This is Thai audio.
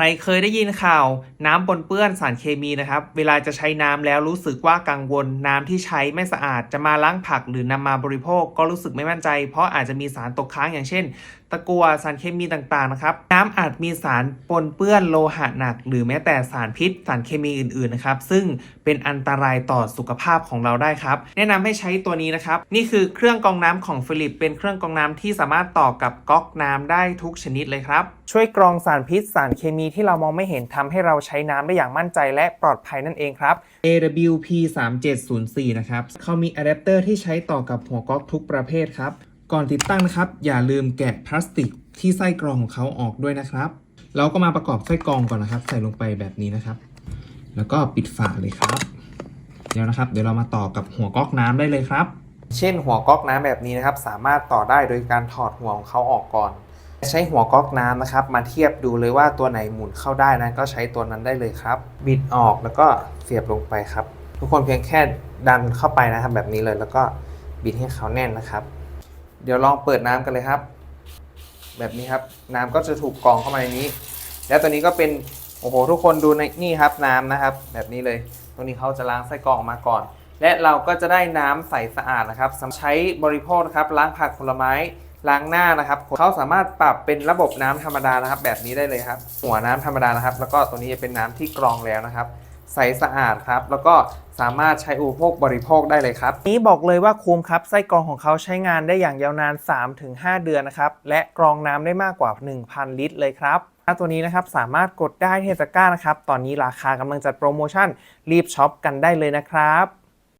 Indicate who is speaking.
Speaker 1: รเคยได้ยินข่าว น้ำปนเปื้อนสารเคมีนะครับ เวลาจะใช้น้ำแล้วรู้สึกว่ากังวล น้ำที่ใช้ไม่สะอาดจะมาล้างผักหรือนำมาบริโภค ก็รู้สึกไม่มั่นใจ เพราะอาจจะมีสารตกค้างอย่างเช่นตะกั่วสารเคมีต่างๆนะครับ น้ำอาจมีสารปนเปื้อนโลหะหนัก หรือแม้แต่สารพิษ สารเคมีอื่นๆนะครับ ซึ่งเป็นอันตรายต่อสุขภาพของเราได้ครับ แนะนำให้ใช้ตัวนี้นะครับ นี่คือเครื่องกรองน้ำของฟิลิป เป็นเครื่องกรองน้ำที่สามารถต่อกับก๊อกน้ำได้ทุกชนิดเลยครับ ช่วยกรองสารพิษ สารเคมีที่เรามองไม่เห็นทำให้เราใช้น้ำได้อย่างมั่นใจและปลอดภัยนั่นเองครับ AWP 3704นะครับเขามีอะแดปเตอร์ที่ใช้ต่อกับหัวก๊อกทุกประเภทครับ ก่อนติดตั้งนะครับ อย่าลืมแกะพลาสติกที่ไส้กรองของเขาออกด้วยนะครับเราก็มาประกอบไส้กรองก่อนนะครับ ใส่ลงไปแบบนี้นะครับ แล้วก็ปิดฝาเลยครับเดี๋ยวนะครับ เดี๋ยวเรามาต่อกับหัวก๊อกน้ำได้เลยครับ เช่นหัวก๊อกน้ำแบบนี้นะครับ สามารถต่อได้โดยการถอดหัวของเขาออกก่อน ใช้หัวก๊อกน้ำนะครับ มาเทียบดูเลยว่าตัวไหนหมุนเข้าได้นะก็ใช้ตัวนั้นได้เลยครับ บิดออกแล้วก็เสียบลงไปครับ ทุกคนเพียงแค่ดันเข้าไปนะครับ แบบนี้เลยแล้วก็บิดให้เขาแน่นนะครับ เดี๋ยวลองเปิดน้ำกันเลยครับ แบบนี้ครับ น้ำก็จะถูกกรองเข้ามาในนี้ แล้วตัวนี้ก็เป็นโอ้โหทุกคนดูในนี่ครับน้ำนะครับ แบบนี้เลย ตรงนี้เขาจะล้างไส้กรองออกมาก่อน และเราก็จะได้น้ำใสสะอาดนะครับใช้บริโภคนะครับล้างผักผลไม้ล้างหน้านะครับเขาสามารถปรับเป็นระบบน้ำธรรมดานะครับ แบบนี้ได้เลยครับ หัวน้ำธรรมดานะครับ แล้วก็ตัวนี้จะเป็นน้ำที่กรองแล้วนะครับ ใสสะอาดครับ แล้วก็สามารถใช้อุปโภคบริโภคได้เลยครับ นี้บอกเลยว่าคุ้มครับ ไส้กรองของเขาใช้งานได้อย่างยาวนาน 3-5 เดือนนะครับ และกรองน้ำได้มากกว่า 1,000 ลิตรเลยครับตัวนี้นะครับสามารถกดได้ที่ตะกร้านะครับ ตอนนี้ราคากำลังจัดโปรโมชั่นรีบช็อปกันได้เลยนะครับ